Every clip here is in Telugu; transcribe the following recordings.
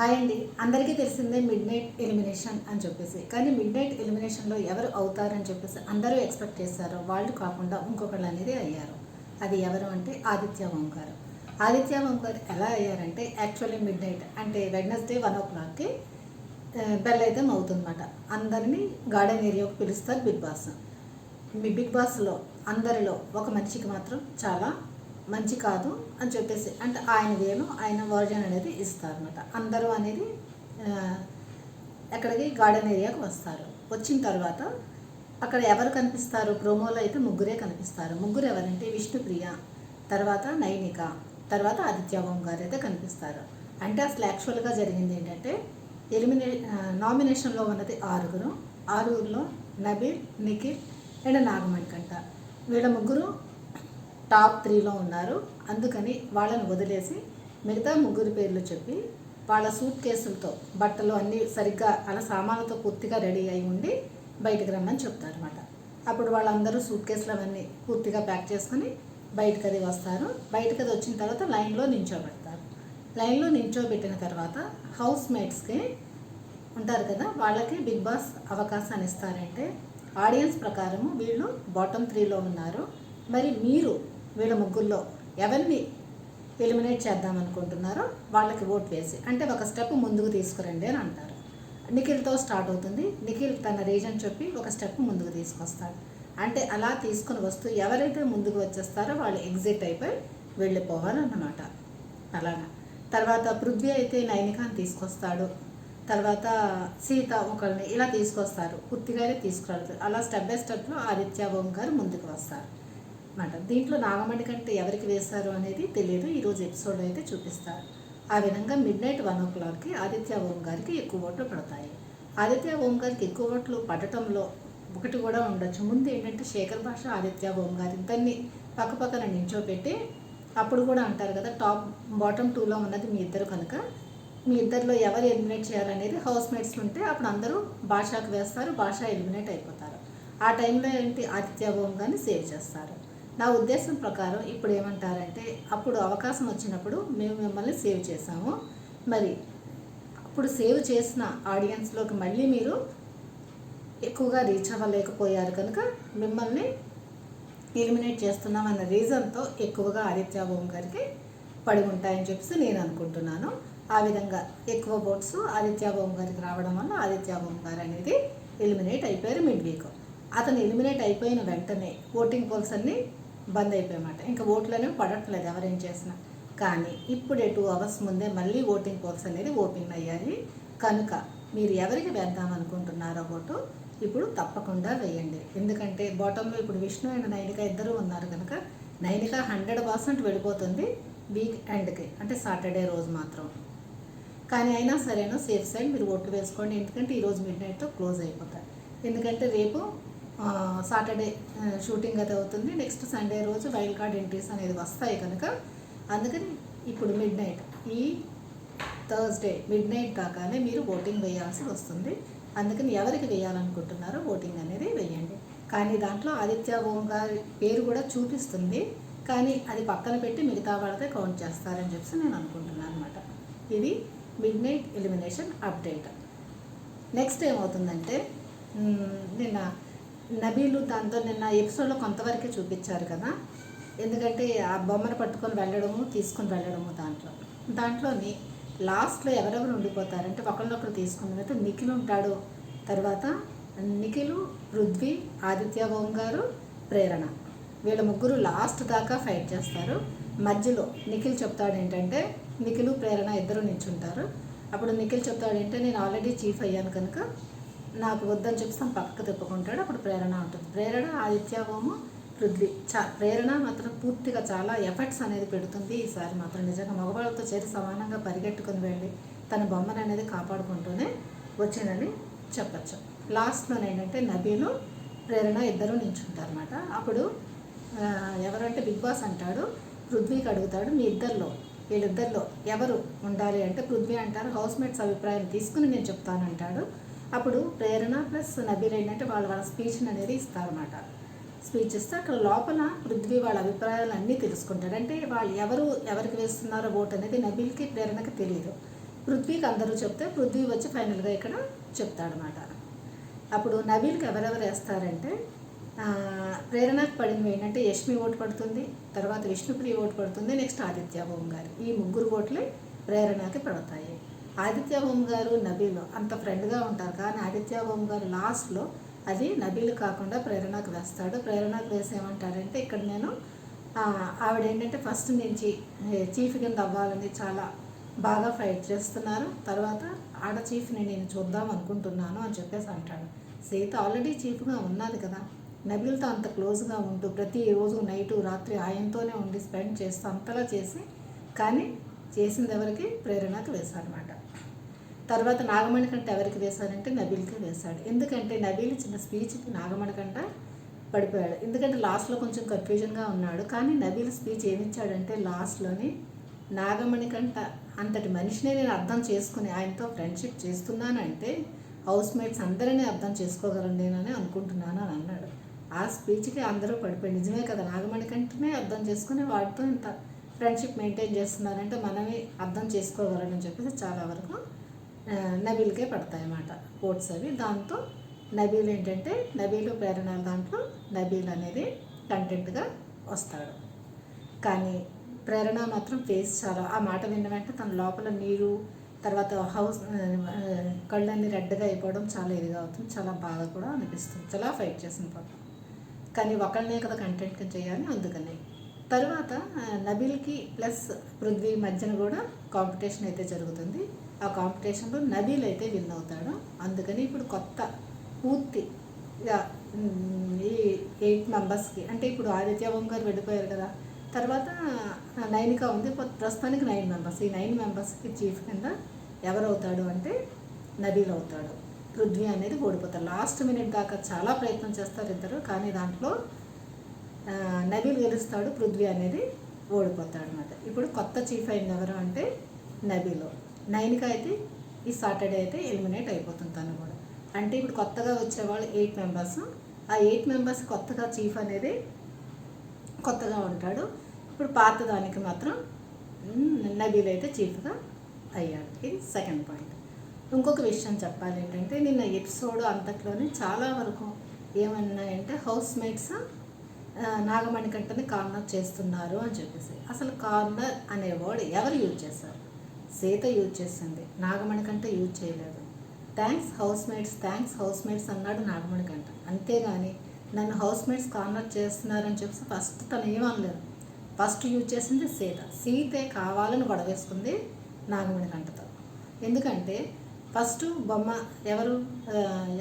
హాయ్ అండి. అందరికీ తెలిసిందే మిడ్ నైట్ ఎలిమినేషన్ అని చెప్పేసి. కానీ మిడ్ నైట్ ఎలిమినేషన్లో ఎవరు అవుతారని చెప్పేసి అందరూ ఎక్స్పెక్ట్ చేశారు. వాళ్ళు కాకుండా ఇంకొకళ్ళు అనేది అయ్యారు. అది ఎవరు అంటే ఆదిత్య ఓంకార్. ఆదిత్య ఓంకార్ ఎలా అయ్యారంటే యాక్చువల్లీ మిడ్ నైట్ అంటే వెడ్నెస్డే వన్ ఓ క్లాక్కి బెల్ అయితే అవుతుందన్నమాట అందరినీ గార్డెన్ ఏరియాకు పిలుస్తారు బిగ్ బాస్. మీ బిగ్ బాస్లో అందరిలో ఒక మనిషికి మాత్రం చాలా మంచి కాదు అని చెప్పేసి అంటే ఆయన ఆయన వర్జన్ అనేది ఇస్తారనమాట అందరూ అనేది ఎక్కడికి గార్డెన్ ఏరియాకి వస్తారు. వచ్చిన తర్వాత అక్కడ ఎవరు కనిపిస్తారు? ప్రోమోలో అయితే ముగ్గురే కనిపిస్తారు. ముగ్గురు ఎవరంటే విష్ణుప్రియ తర్వాత నైనిక తర్వాత ఆదిత్య గారు అయితే కనిపిస్తారు. అంటే అసలు యాక్చువల్గా జరిగింది ఏంటంటే ఎలిమినే నామినేషన్లో ఉన్నది ఆరుగురు. ఆరుగురులో నబీల్ నిఖిల్ అండ్ నాగమణికంట వీళ్ళ ముగ్గురు టాప్ త్రీలో ఉన్నారు. అందుకని వాళ్ళని వదిలేసి మిగతా ముగ్గురు పేర్లు చెప్పి వాళ్ళ సూట్ కేసులతో బట్టలు అన్నీ సరిగ్గా అలా సామాన్లతో పూర్తిగా రెడీ అయి ఉండి బయటకు రమ్మని చెప్తారనమాట అప్పుడు వాళ్ళందరూ సూట్ కేసులు అవన్నీ పూర్తిగా ప్యాక్ చేసుకొని బయటకు అది వస్తారు. బయటకు అది వచ్చిన తర్వాత లైన్లో నించోబెడతారు. లైన్లో నించోబెట్టిన తర్వాత హౌస్ మేట్స్కి ఉంటారు కదా వాళ్ళకి బిగ్ బాస్ అవకాశాన్ని ఇస్తారంటే ఆడియన్స్ ప్రకారము వీళ్ళు బాటమ్ త్రీలో ఉన్నారు. మరి మీరు వీళ్ళ ముగ్గుల్లో ఎవరిని ఎలిమినేట్ చేద్దామనుకుంటున్నారో వాళ్ళకి ఓట్ వేసి అంటే ఒక స్టెప్ ముందుకు తీసుకురండి అని అంటారు. నిఖిల్తో స్టార్ట్ అవుతుంది. నిఖిల్ తన రీజన్ చెప్పి ఒక స్టెప్ ముందుకు తీసుకొస్తాడు. అంటే అలా తీసుకుని వస్తూ ఎవరైతే ముందుకు వచ్చేస్తారో వాళ్ళు ఎగ్జిట్ అయిపోయి వెళ్ళిపోవాలన్నమాట. అలాగా. తర్వాత పృథ్వీ అయితే నైనికాని తీసుకొస్తాడు. తర్వాత సీత ఒకరిని ఇలా తీసుకొస్తారు. పూర్తిగానే తీసుకురాడు. అలా స్టెప్ బై స్టెప్లో ఆదిత్య ఓం గారు ముందుకు వస్తారు. అనమాట దీంట్లో నాగమణి కంటే ఎవరికి వేశారు అనేది తెలియదు. ఈరోజు ఎపిసోడ్ అయితే చూపిస్తారు. ఆ విధంగా మిడ్ నైట్ వన్ ఓ క్లాక్కి ఆదిత్య ఓం గారికి ఎక్కువ ఓట్లు పడతాయి. ఆదిత్య ఓం గారికి ఎక్కువ ఓట్లు పడటంలో ఒకటి కూడా ఉండొచ్చు. ముందు ఏంటంటే శేఖర్ భాష ఆదిత్య ఓం గారి ఇద్దరిని పక్కపక్కన నించోపెట్టి అప్పుడు కూడా అంటారు కదా టాప్ బాటమ్ టూలో ఉన్నది మీ ఇద్దరు కనుక మీ ఇద్దరిలో ఎవరు ఎలిమినేట్ చేయాలనేది హౌస్ మేట్స్ ఉంటే అప్పుడు అందరూ భాషకు వేస్తారు భాష ఎలిమినేట్ అయిపోతారు. ఆ టైంలో ఏంటి ఆదిత్య ఓం గారిని సేవ్ చేస్తారు. నా ఉద్దేశం ప్రకారం ఇప్పుడు ఏమంటారంటే అప్పుడు అవకాశం వచ్చినప్పుడు మేము మిమ్మల్ని సేవ్ చేసాము మరి అప్పుడు సేవ్ చేసిన ఆడియన్స్లోకి మళ్ళీ మీరు ఎక్కువగా రీచ్ అవ్వలేకపోయారు కనుక మిమ్మల్ని ఎలిమినేట్ చేస్తున్నాం అన్న రీజన్తో ఎక్కువగా ఆదిత్య ఓం గారికి పడి ఉంటాయని చెప్పేసి నేను అనుకుంటున్నాను. ఆ విధంగా ఎక్కువ ఓట్స్ ఆదిత్య ఓం గారికి రావడం వల్ల ఆదిత్య ఓం గారు అనేది ఎలిమినేట్ అయిపోయారు మిడ్ వీక్ అతను ఎలిమినేట్ అయిపోయిన వెంటనే ఓటింగ్ పోల్స్ అన్నీ బంద్ అయిపోయామాట ఇంకా ఓట్లనే పడట్లేదు ఎవరేం చేసినా. కానీ ఇప్పుడే టూ అవర్స్ ముందే మళ్ళీ ఓటింగ్ పోల్స్ అనేది ఓపెన్ అయ్యాయి. కనుక మీరు ఎవరికి వేద్దాం అనుకుంటున్నారో ఓటు ఇప్పుడు తప్పకుండా వేయండి. ఎందుకంటే బాటంలో ఇప్పుడు విష్ణు అండ్ నైనిక ఇద్దరు ఉన్నారు కనుక నైనిక హండ్రెడ్ పర్సెంట్ వెళ్ళిపోతుంది వీక్ ఎండ్కి అంటే సాటర్డే రోజు మాత్రం. కానీ అయినా సరేనో సేఫ్ సైడ్ మీరు ఓట్లు వేసుకోండి. ఎందుకంటే ఈరోజు మిడ్ నైట్తో క్లోజ్ అయిపోతారు ఎందుకంటే రేపు సాటర్డే షూటింగ్ అది అవుతుంది. నెక్స్ట్ సండే రోజు వైల్డ్ కార్డ్ ఎంట్రీస్ అనేది వస్తాయి కనుక అందుకని ఇప్పుడు మిడ్ నైట్ ఈ థర్స్డే మిడ్ నైట్ కాగానే మీరు ఓటింగ్ వేయాల్సి వస్తుంది. అందుకని ఎవరికి వేయాలనుకుంటున్నారో ఓటింగ్ అనేది వేయండి. కానీ దాంట్లో ఆదిత్య ఓం గారి పేరు కూడా చూపిస్తుంది. కానీ అది పక్కన పెట్టి మిగతా వాళ్ళతో కౌంట్ చేస్తారని చెప్పి నేను అనుకుంటున్నాను అనమాట ఇది midnight elimination update next ఏమవుతుందంటే నిన్న నబీలు దాంతో నిన్న ఎపిసోడ్లో కొంతవరకే చూపించారు కదా. ఎందుకంటే ఆ బొమ్మను పట్టుకొని వెళ్ళడము తీసుకొని వెళ్ళడము దాంట్లో. దాంట్లోని లాస్ట్లో ఎవరెవరు ఉండిపోతారంటే ఒకళ్ళొకరు తీసుకున్న అయితే నిఖిల్ ఉంటాడు. తర్వాత నిఖిల్ పృథ్వీ ఆదిత్య ఓం గారు ప్రేరణ. వీళ్ళ ముగ్గురు లాస్ట్ దాకా ఫైట్ చేస్తారు. మధ్యలో నిఖిల్ చెప్తాడు ఏంటంటే నిఖిల్ ప్రేరణ ఇద్దరు నించుంటారు అప్పుడు నిఖిల్ చెప్తాడు ఏంటంటే నేను ఆల్రెడీ చీఫ్ అయ్యాను కనుక నాకు వద్దని చెప్పి తను పక్కకు తిప్పుకుంటాడు. అప్పుడు ప్రేరణ ఉంటుంది. ప్రేరణ ఆదిత్య ఓము పృథ్వీ. చా ప్రేరణ మాత్రం పూర్తిగా చాలా ఎఫర్ట్స్ అనేది పెడుతుంది. ఈసారి మాత్రం నిజంగా మగవాళ్ళతో చేరి సమానంగా పరిగెట్టుకుని వెళ్ళి తన బొమ్మను అనేది కాపాడుకుంటూనే వచ్చిందని చెప్పచ్చు. లాస్ట్లో ఏంటంటే నబీలు ప్రేరణ ఇద్దరు నించుంటారన్నమాట. అప్పుడు ఎవరంటే బిగ్ బాస్ అంటాడు పృథ్వీకి అడుగుతాడు మీ ఇద్దరిలో వీళ్ళిద్దరిలో ఎవరు ఉండాలి? అంటే పృథ్వీ అంటారు హౌస్ మేట్స్ అభిప్రాయం తీసుకుని నేను చెప్తానంటాడు. అప్పుడు ప్రేరణ ప్లస్ నబీర్ ఏంటంటే వాళ్ళ వాళ్ళ స్పీచ్ని అనేది ఇస్తారన్నమాట. స్పీచ్ ఇస్తే అక్కడ లోపల పృథ్వీ వాళ్ళ అభిప్రాయాలు అన్నీ తెలుసుకుంటాడు అంటే వాళ్ళు ఎవరు ఎవరికి వేస్తున్నారో ఓట్ అనేది నబీల్కి ప్రేరణకి తెలియదు పృథ్వీకి అందరూ చెప్తే పృథ్వీ వచ్చి ఫైనల్గా ఇక్కడ చెప్తాడనమాట అప్పుడు నబీల్కి ఎవరెవరు వేస్తారంటే ప్రేరణకు పడినవి ఏంటంటే యష్మి ఓటు పడుతుంది తర్వాత విష్ణుప్రియ ఓటు పడుతుంది నెక్స్ట్ ఆదిత్య ఓం గారు. ఈ ముగ్గురు ఓట్లే ప్రేరణకి పడతాయి. ఆదిత్య ఓం గారు నబీలు. అంత ఫ్రెండ్గా ఉంటారు. కానీ ఆదిత్య ఓం గారు లాస్ట్లో అది నబీలు కాకుండా ప్రేరణకు వేస్తాడు. ప్రేరణకు వేసేమంటారంటే ఇక్కడ నేను ఆవిడ ఏంటంటే ఫస్ట్ నుంచి చీఫ్ కింద అవ్వాలని చాలా బాగా ఫైట్ చేస్తున్నారు. తర్వాత ఆడ చీఫ్ని నేను చూద్దాం అనుకుంటున్నాను అని చెప్పేసి అంటాడు. సీత ఆల్రెడీ చీఫ్గా ఉన్నది కదా. నబీల్తో అంత క్లోజ్గా ఉంటూ ప్రతిరోజు నైటు రాత్రి ఆయనతోనే ఉండి స్పెండ్ చేస్తూ అంతలా చేసి కానీ చేసింది ఎవరికి? ప్రేరణకు వేశాడనమాట తర్వాత నాగమణి కంట ఎవరికి వేశాడంటే నబీల్కి వేశాడు. ఎందుకంటే నబీల్ ఇచ్చిన స్పీచ్కి నాగమణి కంట పడిపోయాడు. ఎందుకంటే లాస్ట్లో కొంచెం కన్ఫ్యూజన్గా ఉన్నాడు. కానీ నబీల్ స్పీచ్ ఏమిచ్చాడంటే లాస్ట్లోని నాగమణి కంట అంతటి మనిషినే నేను అర్థం చేసుకుని ఆయనతో ఫ్రెండ్షిప్ చేస్తున్నానంటే హౌస్ మేట్స్ అందరినీ అర్థం చేసుకోగలను నేనని అనుకుంటున్నాను అని అన్నాడు. ఆ స్పీచ్కి అందరూ పడిపోయి నిజమే కదా నాగమణికంటనే అర్థం చేసుకుని వాటితో ఇంత ఫ్రెండ్షిప్ మెయింటైన్ చేస్తున్నారంటే మనమే అర్థం చేసుకోగలనని చెప్పేసి చాలా వరకు నబీల్కే పడతాయి అన్నమాట ఓట్స్ అవి. దాంతో నబీలు ఏంటంటే నబీలు ప్రేరణ దాంట్లో నబీల్ అనేది కంటెంట్గా వస్తాడు. కానీ ప్రేరణ మాత్రం ఫేస్ చాలా. ఆ మాట విన్న వెంటనే తన లోపల నీరు తర్వాత హౌస్ కళ్ళన్నీ రెడ్గా అయిపోవడం చాలా ఇదిగా అవుతుంది. చాలా బాధ కూడా అనిపిస్తుంది. చాలా ఫైట్ చేసిన పాప. కానీ ఒకళ్ళనే కదా కంటెంట్ చేయాలి అందుకని. తర్వాత ఆ, నబీల్కి ప్లస్ పృథ్వీ మధ్యన కూడా కాంపిటీషన్ అయితే జరుగుతుంది. ఆ కాంపిటీషన్లో నబీల్ అయితే విన్ అవుతాడు. అందుకని ఇప్పుడు కొత్త పూర్తి ఈ ఎయిట్ మెంబర్స్కి అంటే ఇప్పుడు ఆదిత్య ఓం గారు వెళ్ళిపోయారు కదా. తర్వాత నైన్గా ఉంది. ప్ర- ప్రస్తుతానికి నైన్ మెంబర్స్. ఈ నైన్ మెంబర్స్కి చీఫ్ కింద ఎవరు అవుతాడు అంటే నబీల్ అవుతాడు పృథ్వీ అనేది ఓడిపోతారు లాస్ట్ మినిట్ దాకా చాలా ప్రయత్నం చేస్తారు ఇద్దరు కానీ దాంట్లో నబీల్ గెలుస్తాడు పృథ్వీ అనేది ఓడిపోతాడు అనమాట ఇప్పుడు కొత్త చీఫ్ అయింది ఎవరు అంటే నబీలో. నైన్కి అయితే ఈ సాటర్డే అయితే ఎలిమినేట్ అయిపోతుంది తను కూడా. అంటే ఇప్పుడు కొత్తగా వచ్చేవాళ్ళు ఎయిట్ మెంబర్స్ ఆ ఎయిట్ మెంబర్స్ కొత్తగా చీఫ్ అనేది కొత్తగా ఉంటాడు. ఇప్పుడు పాత దానికి మాత్రం నబీల్ అయితే చీఫ్గా అయ్యాడు. ఇది సెకండ్ పాయింట్. ఇంకొక విషయం చెప్పాలి ఏంటంటే నిన్న ఎపిసోడ్ అంతట్లోనే చాలా వరకు ఏమన్నాయంటే హౌస్ మేట్స్ నాగమణి కంటని కార్నర్ చేస్తున్నారు అని చెప్పేసి. అసలు కార్నర్ అనే వర్డ్ ఎవరు యూజ్ చేశారు? సీత యూజ్ చేసింది నాగమణి కంట యూజ్ చేయలేదు. Thanks housemates thanks housemates అన్నాడు నాగమణి కంట. అంతేగాని నన్ను హౌస్ మేట్స్ కార్నర్ చేస్తున్నారని చెప్పి ఫస్ట్ తను ఏమనలేదు ఫస్ట్ యూజ్ చేసింది సీత. సీతే కావాలని గొడవేసుకుంది నాగమణి కంటతో. ఎందుకంటే ఫస్ట్ బొమ్మ ఎవరు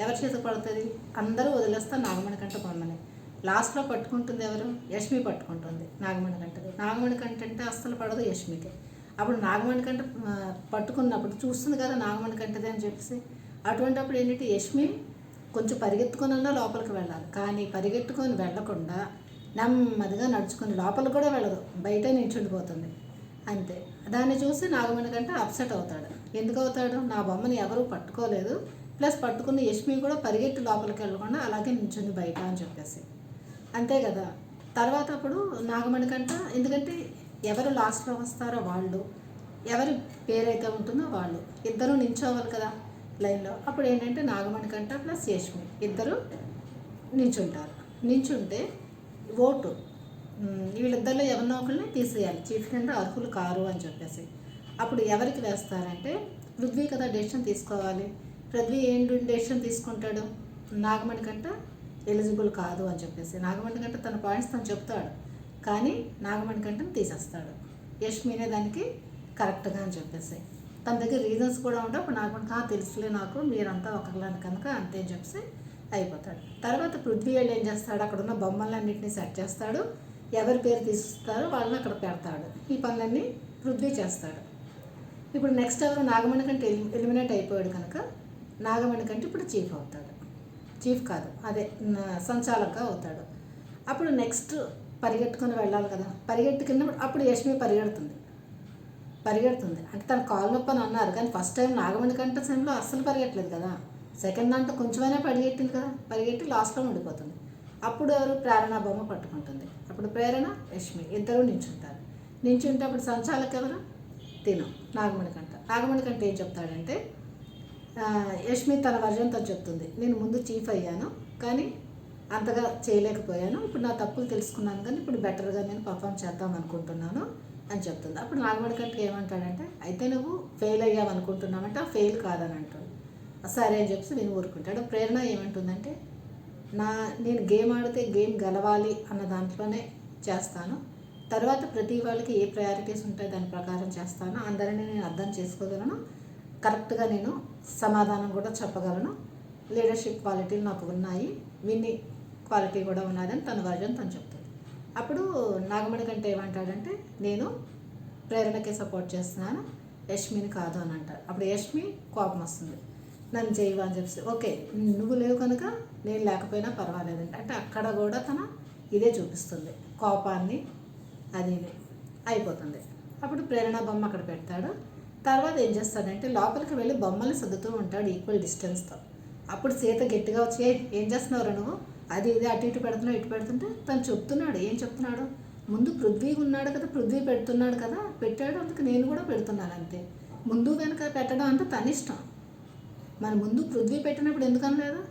ఎవరి చేత పడుతుంది? అందరూ వదిలేస్తారు నాగమణి కంట బొమ్మని. లాస్ట్లో పట్టుకుంటుంది ఎవరు? యష్మి పట్టుకుంటుంది నాగమణి కంటది. నాగమణి కంట అంటే అస్సలు పడదు యష్మికి. అప్పుడు నాగమణి కంట పట్టుకున్నప్పుడు చూస్తుంది కదా నాగమణి కంటది అని చెప్పేసి. అటువంటిప్పుడు ఏంటంటే యష్మి కొంచెం పరిగెత్తుకున్నా లోపలికి వెళ్ళాలి. కానీ పరిగెత్తుకొని వెళ్ళకుండా నెమ్మదిగా నడుచుకుని లోపలికి కూడా వెళ్ళదు. బయట నిల్చుండిపోతుంది అంతే. దాన్ని చూసి నాగమణి కంటే అప్సెట్ అవుతాడు. ఎందుకు అవుతాడు? నా బొమ్మని ఎవరు పట్టుకోలేదు. ప్లస్ పట్టుకున్న యష్మి కూడా పరిగెత్తి లోపలికి వెళ్ళకుండా అలాగే నిల్చుంది బయట అని చెప్పేసి. అంతే కదా. తర్వాత అప్పుడు నాగమణి కంట ఎందుకంటే ఎవరు లాస్ట్లో వస్తారో వాళ్ళు ఎవరి పేరైతే ఉంటుందో వాళ్ళు. ఇద్దరు నించోవాలి కదా లైన్లో. అప్పుడు ఏంటంటే నాగమణి కంట ప్లస్ యష్మి ఇద్దరు నించుంటారు నించుంటే ఓటు. వీళ్ళిద్దరిలో ఎవరినో ఒకరిని తీసేయాలి. చీఫ్ కింద అర్హులు కారు అని చెప్పేసి. అప్పుడు ఎవరికి వేస్తారంటే పృథ్వీ కదా డెసిషన్ తీసుకోవాలి. పృథ్వీ ఏం డెసిషన్ తీసుకుంటాడు? నాగమణి కంట ఎలిజిబుల్ కాదు అని చెప్పేసి. నాగమణి కంట తన పాయింట్స్ తను చెప్తాడు. కానీ నాగమణి తీసేస్తాడు. యష్మినే దానికి కరెక్ట్గా అని చెప్పేసి. తన దగ్గర రీజన్స్ కూడా ఉండవు. అప్పుడు నాగమణి తెలుసులే నాకు మీరంతా ఒకరిని కనుక అంతే అని చెప్పేసి అయిపోతాడు. తర్వాత పృథ్వీ ఏం చేస్తాడు? అక్కడ ఉన్న బొమ్మలన్నింటినీ సెట్ చేస్తాడు. ఎవరి పేరు తీసుకుస్తారో వాళ్ళని అక్కడ పెడతాడు. ఈ పనులన్నీ పృథ్వీ చేస్తాడు. ఇప్పుడు నెక్స్ట్ ఎవరు? నాగమణి కంటే ఎలిమినేట్ అయిపోయాడు కనుక నాగమణి కంటే ఇప్పుడు చీఫ్ అవుతాడు. చీఫ్ కాదు అదే న- సంచాలకుగా అవుతాడు. అప్పుడు నెక్స్ట్ పరిగెట్టుకొని వెళ్ళాలి కదా. పరిగెట్టుకెళ్ళినప్పుడు అప్పుడు యష్మి పరిగెడుతుంది. పరిగెడుతుంది. అంటే తన కాలు నొప్పి అని అన్నారు. కానీ ఫస్ట్ టైం నాగమణి కంటే సమయంలో అస్సలు పరిగెట్టలేదు కదా. సెకండ్ దాంట్లో కొంచెమైనా పరిగెట్టింది కదా. పరిగెట్టి లాస్ట్లో ఉండిపోతుంది. అప్పుడు ఎవరు? ప్రేరణ బొమ్మ పట్టుకుంటుంది. అప్పుడు ప్రేరణ యష్మి. ఇద్దరు నించుంటారు. నించుంటే అప్పుడు సంచాలక్ ఎవరు? తిను. నాగమణి కంట నాగమణి కంట ఏం చెప్తాడంటే యష్మి తన వర్జంతో చెప్తుంది. నేను ముందు చీఫ్ అయ్యాను. కానీ అంతగా చేయలేకపోయాను. ఇప్పుడు నా తప్పులు తెలుసుకున్నాను కానీ ఇప్పుడు బెటర్గా నేను పర్ఫామ్ చేద్దాం అనుకుంటున్నాను అని చెప్తుంది. అప్పుడు నాగమణి కంటే ఏమంటాడంటే అయితే నువ్వు ఫెయిల్ అయ్యావు అనుకుంటున్నావంటే ఆ ఫెయిల్ కాదని అంటాడు. సరే అని చెప్పి నేను ఊరుకుంటాడు. ప్రేరణ ఏమంటుందంటే నా నేను గేమ్ ఆడితే గేమ్ గెలవాలి అన్న దాంట్లోనే చేస్తాను. తర్వాత ప్రతి వాళ్ళకి ఏ ప్రయారిటీస్ ఉంటాయి దాని ప్రకారం చేస్తాను. అందరినీ నేను అర్థం చేసుకోగలను. కరెక్ట్గా నేను సమాధానం కూడా చెప్పగలను. లీడర్షిప్ క్వాలిటీలు నాకు ఉన్నాయి. విన్ని క్వాలిటీ కూడా ఉన్నదని తన వర్జన్ తను చెప్తుంది. అప్పుడు నాగమణి కంటే ఏమంటాడంటే నేను ప్రేరణకే సపోర్ట్ చేస్తున్నాను యష్మిని కాదు అని అంటారు అప్పుడు యష్మి కోపం వస్తుంది. నన్ను చేయవా అని చెప్పి ఓకే నువ్వు లేవు కనుక నేను లేకపోయినా పర్వాలేదండి. అంటే అక్కడ కూడా తన ఇదే చూపిస్తుంది. కోపాన్ని అది అయిపోతుంది. అప్పుడు ప్రేరణ బొమ్మ అక్కడ పెడతాడు. తర్వాత ఏం చేస్తాడంటే లోపలికి వెళ్ళి బొమ్మల్ని సర్దుతూ ఉంటాడు ఈక్వల్ డిస్టెన్స్తో. అప్పుడు సీత గట్టిగా వచ్చి ఏం చేస్తున్నావు నువ్వు? అది ఇది అటు ఇటు పెడుతున్నావు ఇటు పెడుతుంటే తను చెప్తున్నాడు. ఏం చెప్తున్నాడు? ముందు పృథ్వీ ఉన్నాడు కదా పృథ్వీ పెడుతున్నాడు కదా పెట్టాడు అందుకు నేను కూడా పెడుతున్నాను అంతే. ముందు వెనక పెట్టడం అంటే తన ఇష్టం. మన ముందు పృథ్వీ పెట్టినప్పుడు ఎందుకని లేదు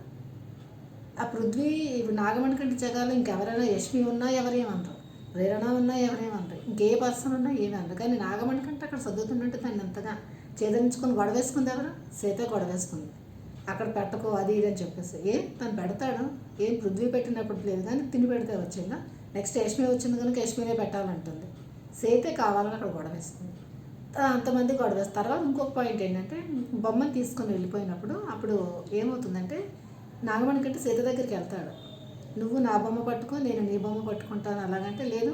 ఆ పృథ్వీ ఇప్పుడు నాగమణి కంటే జగాలు ఇంకెవరైనా యశ్మి ఉన్నా ఎవరేమనరు ప్రేరణ ఉన్నా ఎవరేమనరు ఇంకే పర్సన్ ఉన్నా ఏమన్నారు కానీ నాగమణి కంటే అక్కడ చదువుతున్నట్టు తను ఎంతగా చేదరించుకొని గొడవేసుకుంది ఎవరు? సీత గొడవేసుకుంది. అక్కడ పెట్టకు అది ఇది అని చెప్పేసి. ఏ తను పెడతాడు. ఏం పృథ్వీ పెట్టినప్పుడు లేదు కానీ తిని పెడితే వచ్చిందా? నెక్స్ట్ యష్మి వచ్చింది కనుక యష్మినే పెట్టాలంటుంది. సేతే కావాలని అక్కడ గొడవేస్తుంది అంతమంది గొడవేస్తారు తర్వాత ఇంకొక పాయింట్ ఏంటంటే బొమ్మను తీసుకొని వెళ్ళిపోయినప్పుడు అప్పుడు ఏమవుతుందంటే నాగమణి కంటే సీత దగ్గరికి వెళ్తాడు. నువ్వు నా బొమ్మ పట్టుకో నేను నీ బొమ్మ పట్టుకుంటాను అలాగంటే లేదు.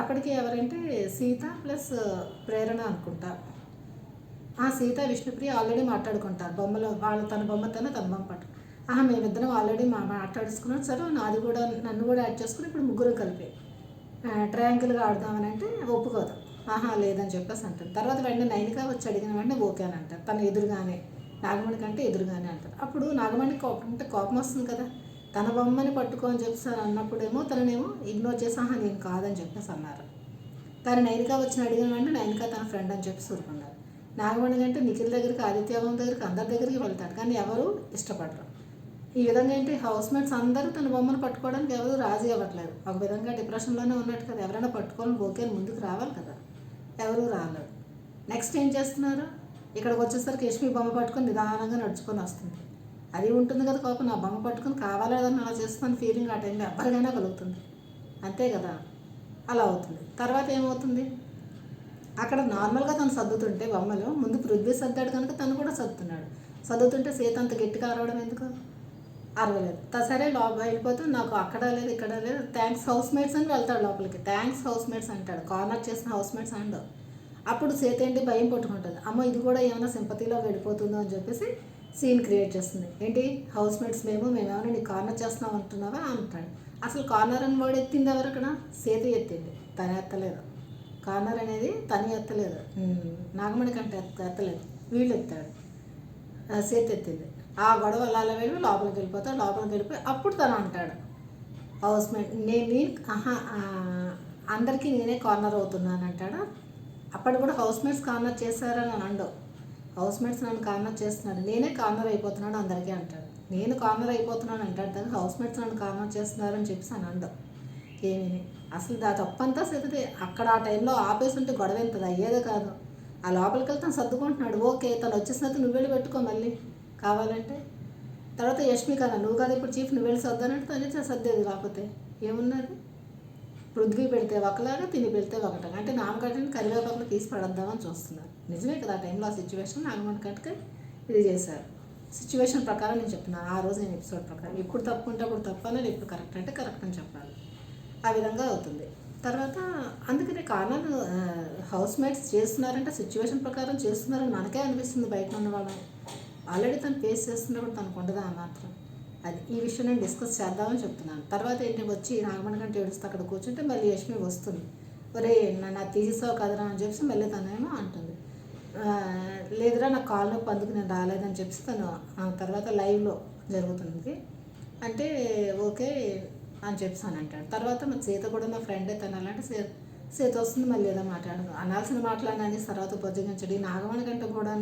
అప్పటికి ఎవరంటే సీత ప్లస్ ప్రేరణ అనుకుంటా. ఆ సీత విష్ణుప్రియ ఆల్రెడీ మాట్లాడుకుంటారు. బొమ్మలో వాళ్ళ తన బొమ్మ తన తన బొమ్మ పట్టు ఆహా మేమిద్దరం ఆల్రెడీ మా మాట్లాడుకున్నాం సరే నాది కూడా నన్ను కూడా యాడ్ చేసుకుని ఇప్పుడు ముగ్గురు కలిపి. ట్రయాంగిల్గా ఆడదామని అంటే ఒప్పుకోదు. ఆహా లేదని చెప్పేసి అంటారు. తర్వాత వెంటనే నైన్గా వచ్చి అడిగిన వెంటనే ఓకే అని అంటారు. తన ఎదురుగానే నాగమణి కంటే ఎదురుగానే అంటారు. అప్పుడు నాగమణి కోపం అంటే కోపం వస్తుంది కదా. తన బొమ్మని పట్టుకోని చెప్పేసారు అన్నప్పుడేమో తననేమో ఇగ్నోర్ చేసి ఆహా నేను కాదని చెప్పేసి అన్నారు. తను నైన్గా వచ్చిన అడిగిన వెంటనే నైన్గా తన ఫ్రెండ్ అని చెప్పి ఊరుకున్నారు. నాగమణి కంటే నిఖిల్ దగ్గరికి ఆదిత్యవం దగ్గరికి అందరి దగ్గరికి వెళ్తాడు. కానీ ఎవరు ఇష్టపడరు. ఈ విధంగా ఏంటి? హౌస్ మేట్స్ అందరూ తన బొమ్మను పట్టుకోవడానికి ఎవరు రాజీ అవ్వట్లేదు. ఒక విధంగా డిప్రెషన్లోనే ఉన్నట్టు కదా. ఎవరైనా పట్టుకోవాలని ఓకే ముందుకు రావాలి కదా. ఎవరు రాలేదు. నెక్స్ట్ ఏం చేస్తున్నారు? ఇక్కడికి వచ్చేసరికి యష్మి బొమ్మ పట్టుకొని నిదానంగా నడుచుకొని వస్తుంది. అది ఉంటుంది కదా కోపం. నా బొమ్మ పట్టుకొని కావాలేదని అలా చేస్తున్నాను. ఫీలింగ్ ఆ టైంలో ఎవరికైనా కలుగుతుంది. అంతే కదా. అలా అవుతుంది. తర్వాత ఏమవుతుంది? అక్కడ నార్మల్గా తను సర్దుతుంటే బొమ్మలు ముందు పృథ్వీ సర్దాడు కనుక తను కూడా సర్దుతున్నాడు. సర్దుతుంటే సీత అంత గట్టిగా అరవడం ఎందుకు? అరవలేదు. తా సరే లోపల వెళ్ళిపోతే నాకు అక్కడ లేదు ఇక్కడ లేదు థ్యాంక్స్ హౌస్ మేట్స్ అని వెళ్తాడు లోపలికి. థ్యాంక్స్ హౌస్ మేట్స్ అంటాడు. కార్నర్ చేసిన హౌస్ మేట్స్ అండవు అప్పుడు సీత ఏంటి భయం పట్టుకుంటుంది. అమ్మ ఇది కూడా ఏమైనా సింపతిలో వెళ్ళిపోతుందో అని చెప్పేసి సీన్ క్రియేట్ చేస్తుంది. ఏంటి హౌస్ మేట్స్ మేము మేమేమైనా నీ కార్నర్ చేస్తున్నాం అంటున్నావా? అంటాడు. అసలు కార్నర్ అని వాడు ఎత్తింది ఎవరు అక్కడ? సీత ఎత్తింది. తను ఎత్తలేదు. కార్నర్ అనేది తను ఎత్తలేదు. నాగమణి కంటే ఎత్త ఎత్తలేదు. వీళ్ళు ఎత్తాడు. సీత ఎత్తింది. ఆ గొడవ అలా వెళ్ళి లోపలికి వెళ్ళిపోతాడు లోపలికి వెళ్ళిపోయి అప్పుడు తను అంటాడు. హౌస్ మేట్ నేను నేను ఆహా అందరికీ నేనే కార్నర్ అవుతున్నాను అంటాడు. అప్పుడు కూడా హౌస్ మేట్స్ కార్నర్ చేశారని అని అండవు. హౌస్ మేట్స్ నన్ను కార్నర్ చేస్తున్నాడు నేనే కార్నర్ అయిపోతున్నాడు అందరికీ అంటాడు. నేను కార్నర్ అయిపోతున్నాను అంటాడు హౌస్ మేట్స్ నన్ను కార్నర్ చేస్తున్నారని చెప్పేసి అని అండవు. ఏమీ అసలు దా తప్పంతా సరిదే అక్కడ ఆ టైంలో ఆపేసి ఉంటే గొడవ ఎంత అయ్యేదే కాదు. ఆ లోపలికి వెళ్తే తను సర్దుకుంటున్నాడు. ఓకే తను వచ్చేసినట్టు నువ్వు వెళ్ళి పెట్టుకో మళ్ళీ. కావాలంటే. తర్వాత యష్మి కదా నువ్వు కదా ఇప్పుడు చీఫ్ నువ్వు వెళ్ళి సర్దానంటే తనే సర్దేది కాకపోతే. ఏమున్నది? పృథ్వీ పెడితే ఒకలాగా తిని పెడితే ఒకట అంటే నామకట్టని కరివేపాకులు తీసి పడద్దామని చూస్తున్నారు. నిజమే కదా ఆ టైంలో ఆ సిచ్యువేషన్ నాగమణి కట్టుక ఇది చేశారు. సిచ్యువేషన్ ప్రకారం నేను చెప్తున్నాను ఆ రోజు నేను ఎపిసోడ్ ప్రకారం. ఇప్పుడు తప్పు ఉంటే అప్పుడు తప్పు అనేది ఇప్పుడు కరెక్ట్ అంటే కరెక్ట్ అని చెప్పాలి. ఆ విధంగా అవుతుంది. తర్వాత అందుకనే కారణాలు హౌస్ మేట్స్ చేస్తున్నారంటే సిచ్యువేషన్ ప్రకారం చేస్తున్నారని మనకే అనిపిస్తుంది బయట ఉన్న వాళ్ళని ఆల్రెడీ తను ఫేస్ చేస్తున్నప్పుడు తనకు ఉండదా ఆ మాత్రం. అది ఈ విషయం నేను డిస్కస్ చేద్దామని చెప్తున్నాను. తర్వాత ఏంటి వచ్చి నాగమణి కంటే ఏడుస్తూ అక్కడ కూర్చుంటే మళ్ళీ యశ్మి వస్తుంది. ఒరే నన్ను తీసేసావు కదరా అని చెప్పి మళ్ళీ తనేమో అంటుంది. లేదురా నా కాలు నొప్పి అందుకు నేను రాలేదని చెప్పి తను ఆ తర్వాత లైవ్లో జరుగుతుంది. అంటే ఓకే అని చెప్పి అని అంటాడు. తర్వాత మన సీత కూడా నా ఫ్రెండే తను అలాంటి సీత వస్తుంది మళ్ళీ ఏదో మాట్లాడదు అనాల్సిన మాట్లాడని తర్వాత బొజ్జగించడు ఈ నాగమణి గంట కూడా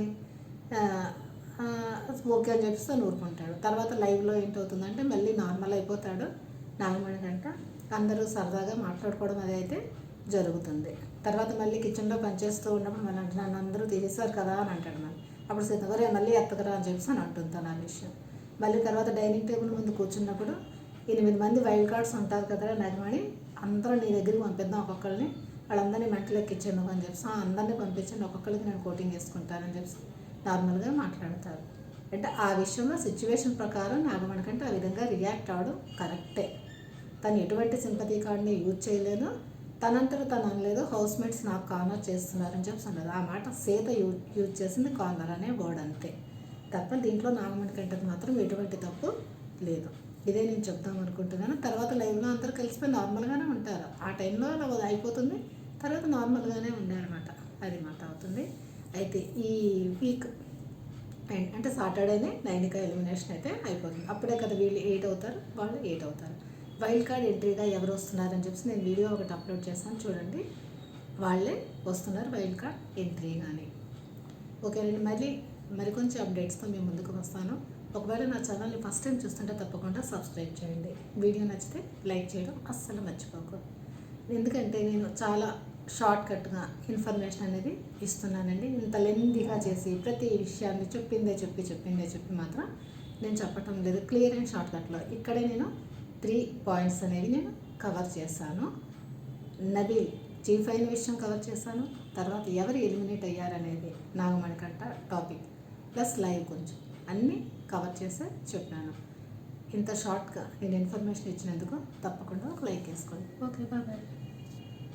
ఓకే అని చెప్పేసి తను ఊరుకుంటాడు. తర్వాత లైవ్లో ఏంటవుతుందంటే మళ్ళీ నార్మల్ అయిపోతాడు నాగమణి గంట అందరూ సరదాగా మాట్లాడుకోవడం అది అయితే జరుగుతుంది. తర్వాత మళ్ళీ కిచెన్లో పనిచేస్తూ ఉన్నప్పుడు మళ్ళీ అంటే నన్ను అందరూ తీసేశారు కదా అని అంటాడు మళ్ళీ అప్పుడు సీత మళ్ళీ ఎత్తకరా అని చెప్పేసి అని అంటుంది తను ఆ విషయం. మళ్ళీ తర్వాత డైనింగ్ టేబుల్ ముందు కూర్చున్నప్పుడు ఎనిమిది మంది వైల్డ్ కార్డ్స్ ఉంటారు కదా నగమణి అందరూ నీ దగ్గరికి పంపిద్దాం ఒక్కొక్కరిని వాళ్ళందరినీ మెంటలు ఎక్కించాను అని చెప్పి అందరినీ పంపించండి. ఒక్కొక్కరికి నేను కోటింగ్ వేసుకుంటానని చెప్పి నార్మల్గా మాట్లాడతారు. అంటే ఆ విషయంలో సిచ్యువేషన్ ప్రకారం నాగమణి కంటే ఆ విధంగా రియాక్ట్ అవ్వడం కరెక్టే. తను ఎటువంటి సింపతి కార్డ్ని యూజ్ చేయలేదు. తనంతట తను అనలేదు హౌస్ మేట్స్ నాకు కార్నర్ చేస్తున్నారని చెప్పి అన్నది ఆ మాట సీత యూజ్ యూజ్ చేసింది కార్నర్ అనే వర్డ్ అంతే. తప్ప దీంట్లో నాగమణి కంటే మాత్రం ఎటువంటి తప్పు లేదు. ఇదే నేను చెప్దాం అనుకుంటున్నాను. తర్వాత లైవ్లో అందరూ కలిసిపోయి నార్మల్గానే ఉంటారు. ఆ టైంలో అలా అయిపోతుంది. తర్వాత నార్మల్గానే ఉండాలన్నమాట అది మాట అవుతుంది. అయితే ఈ వీక్ అండ్ అంటే సాటర్డేనే నైనిక ఎలిమినేషన్ అయితే అయిపోతుంది. అప్పుడే కదా వీళ్ళు ఎయిట్ అవుతారు. వాళ్ళు ఎయిట్ అవుతారు. వైల్డ్ కార్డ్ ఎంట్రీగా ఎవరు వస్తున్నారని చెప్పి నేను వీడియో ఒకటి అప్లోడ్ చేశాను చూడండి. వాళ్ళే వస్తున్నారు వైల్డ్ కార్డ్ ఎంట్రీ కానీ ఓకేనండి. మళ్ళీ మరికొంచెం అప్డేట్స్తో మేము ముందుకు వస్తాను. ఒకవేళ నా ఛానల్ని ఫస్ట్ టైం చూస్తుంటే తప్పకుండా సబ్స్క్రైబ్ చేయండి. వీడియో నచ్చితే లైక్ చేయడం అస్సలు మర్చిపోకు. ఎందుకంటే నేను చాలా షార్ట్ కట్గా ఇన్ఫర్మేషన్ అనేది ఇస్తున్నానండి. ఇంత లెందీగా చేసి ప్రతి విషయాన్ని చెప్పిందే చెప్పి చెప్పిందే చెప్పి మాత్రం నేను చెప్పటం లేదు. క్లియర్ అండ్ షార్ట్ కట్లో ఇక్కడే నేను త్రీ పాయింట్స్ అనేవి నేను కవర్ చేశాను. నబీల్ చీఫ్ అయిన విషయం కవర్ చేశాను. తర్వాత ఎవరు ఎలిమినేట్ అయ్యారనేది నాగమణికంట టాపిక్. ప్లస్ లైవ్ కొంచెం. అన్నీ కవర్ చేసి చెప్పాను. ఇంత షార్ట్గా నేను ఇన్ఫర్మేషన్ ఇచ్చినందుకు తప్పకుండా ఒక లైక్ వేసుకోండి. Okay bye